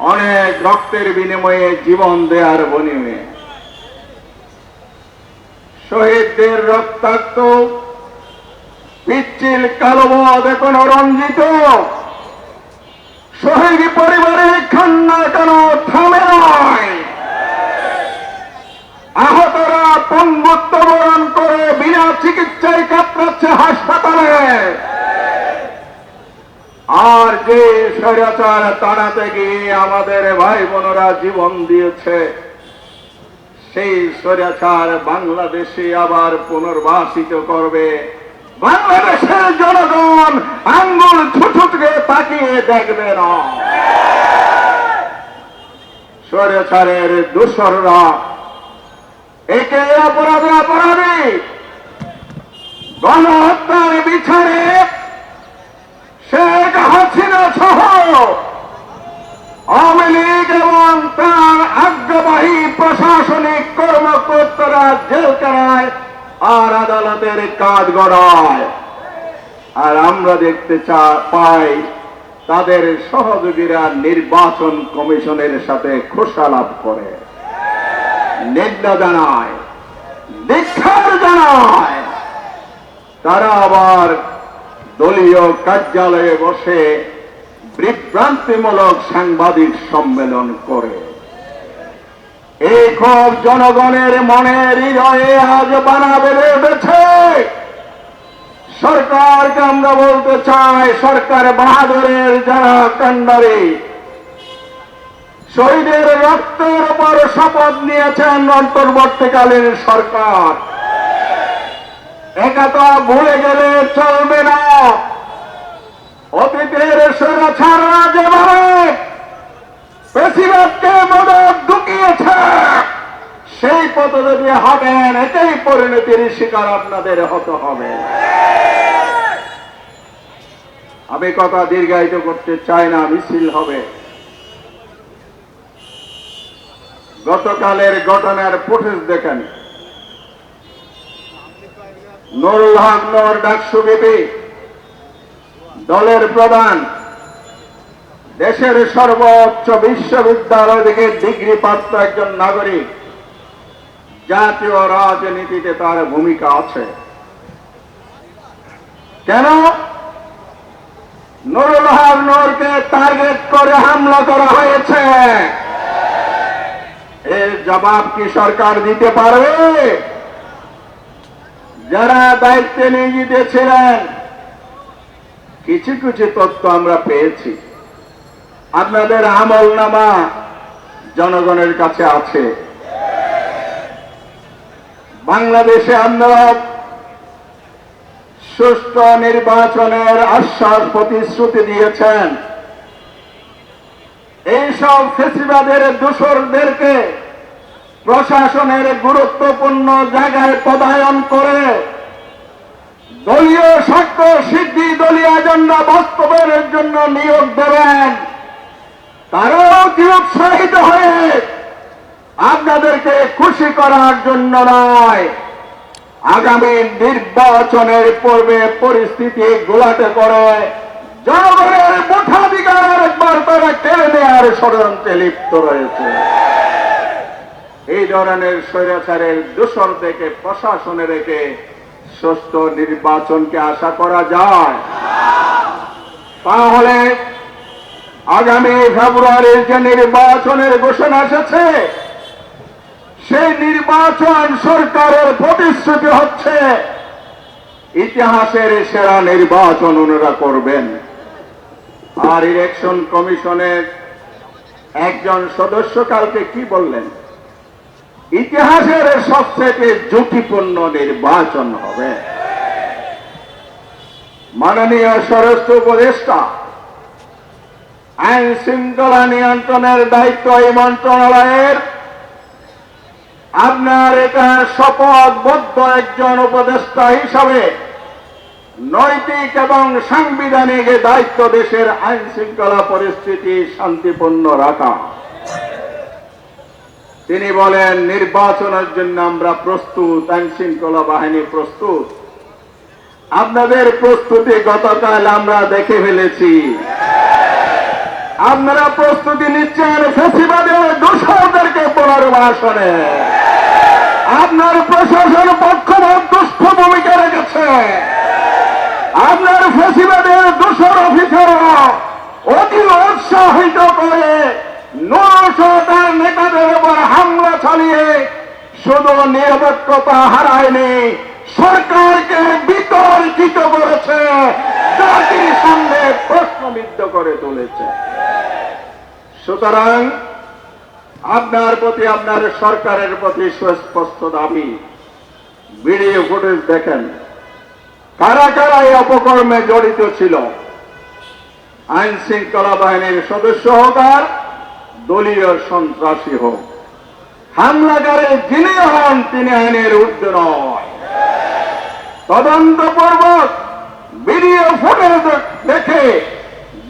অনেক রক্তের বিনিময়ে জীবন দেয়ার বনিমে। শহীদদের রক্তাক্ত, পিচ্ছিল কালোবদ এখন রঞ্জিত। শহীদ পরিবারের খান্না কেন থামে নয় আহতরা পঙ্গুত্ব বরণ করে বিনা চিকিৎসায় কাতরাচ্ছে হাসপাতালে। আর যে স্বৈরাচার তাড়াতে গিয়ে আমাদের ভাই বোনেরা জীবন দিয়েছে। সেই স্বৈরাচার বাংলাদেশে আবার পুনর্বাসিত করবে। বাংলাদেশের জনগণ আঙ্গুল ছুটুটকে তাকিয়ে দেখবে না। স্বৈরাচারের দূষররা একে অপরাধে অপরাধী। গণহত্যার বিচারে হাসিনা আওয়ামী লীগ এবং তার আজ্ঞাবাহী প্রশাসনিক কর্মকর্তারা আর আদালতের কাজ গড়ায়। আর আমরা দেখতে পাই তাদের সহযোগীরা নির্বাচন কমিশনের সাথে খোসালাভ করে। নিন্দা জানায় দীক্ষার জানায়। তারা আবার দলীয় কার্যালয়ে বসে বিভ্রান্তিমূলক সাংবাদিক সম্মেলন করে। এই ক্ষোভ জনগণের মনের হৃদয়ে আজ বানা বেড়ে উঠেছে। সরকারকে আমরা বলতে চাই, সরকার বাহাদুরের যারা কান্ডারি শহীদের রক্তের উপর শপথ নিয়েছেন অন্তর্বর্তীকালীন সরকার। একথা ভুলে গেলে চলবে পথে যদি হাঁটেন এটাই পরিণতির শিকার আপনাদের হতে হবে। আমি কথা দীর্ঘায়িত করতে চাই না, মিছিল হবে। গতকালের ঘটনার ফুটেজ দেখেন। নুরুল হক, নর ডাকসু বিবি, দলের প্রধান, দেশের সর্বোচ্চ বিশ্ববিদ্যালয় থেকে ডিগ্রি প্রাপ্ত একজন নাগরিক। জাতীয় রাজনীতিতে তার ভূমিকা আছে। কেন? নুরুল হক নূরকে টার্গেট করে হামলা করা হয়েছে। এর জবাব কি সরকার দিতে পারবে? যারা দায়িত্বে নিয়োজিত ছিলেন, কিছু কিছু তথ্য আমরা পেয়েছি। আপনাদের আমল নামা জনগণের কাছে আছে। বাংলাদেশে আপনারা সুষ্ঠু নির্বাচনের আশ্বাস প্রতিশ্রুতি দিয়েছেন। এইসব ফেসিবাদের দূষরদেরকে প্রশাসনের গুরুত্বপূর্ণ জায়গায় পদায়ন করে দলীয় স্বার্থ সিদ্ধি, দলীয় এজেন্ডা বাস্তবের জন্য নিয়োগ দেবেন। তারাও কি উৎসাহিত হয়ে আপনাদেরকে খুশি করার জন্য নয়। আগামী নির্বাচনের পূর্বে পরিস্থিতি গোলাটে করে জনগণের মুঠাধিকার একবার তারা কেড়ে নেওয়ার ষড়যন্ত্রে লিপ্ত রয়েছে। এই ধরনের স্বৈরাচারের দূষণ থেকে প্রশাসনে রেখে সুস্থ নির্বাচনকে আশা করা যায়। তাহলে আগামী ফেব্রুয়ারির যে নির্বাচনের ঘোষণা এসেছে সেই নির্বাচন সরকারের প্রতিশ্রুতি হচ্ছে, ইতিহাসের সেরা নির্বাচন ওনারা করবেন। আর ইলেকশন কমিশনের একজন সদস্য কালকে কি বললেন? ইতিহাসের সবচেয়ে ঝুঁকিপূর্ণ নির্বাচন হবে। মাননীয় স্বরাষ্ট্র উপদেষ্টা, আইন শৃঙ্খলা নিয়ন্ত্রণের দায়িত্ব এই মন্ত্রণালয়ের আপনার এটা শপথবদ্ধ একজন উপদেষ্টা হিসাবে নৈতিক এবং সাংবিধানিক দায়িত্ব দেশের আইন শৃঙ্খলা পরিস্থিতি শান্তিপূর্ণ রাখা। তিনি বলেন, নির্বাচনের জন্য আমরা প্রস্তুত, আইন শৃঙ্খলা বাহিনী প্রস্তুত। আপনাদের প্রস্তুতি গতকাল আমরা দেখে ফেলেছি। আপনারা প্রস্তুতি নিচ্ছেন ফেসিবাদের দোষরদেরকে পুনর্বাসনে। আপনার প্রশাসন পক্ষপাত দুষ্ট ভূমিকা রেখেছে। আপনার ফেসিবাদের দোষর অফিসাররা অতি উৎসাহিত করে নশো তার নেতাদের উপর হামলা চালিয়ে শুধু নিরপেক্ষতা হারায়নি, সরকারকে বিতর্কিত করেছে, জাতির সামনে প্রশ্নবিদ্ধ করে তুলেছে। সুতরাং আপনার প্রতি, আপনার সরকারের প্রতি সুস্পষ্ট দাবি। ভিডিও ফুটেজ দেখেন। কারা কারা এই অপকর্মে জড়িত ছিল? আইন শৃঙ্খলা বাহিনীর সদস্য হোক আর দলীয় সন্ত্রাসী হোক। হামলাকারী যিনি হন, তিনি আইনের ঊর্ধ্বে নয়। তদন্তপূর্বক ভিডিও ফুটেজ দেখে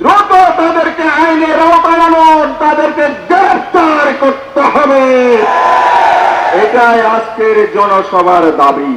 দ্রুত তাদেরকে আইনের আওতায় আনুন তাদেরকে গ্রেফতার করতে হবে এটাই আজকের জনসভার দাবি।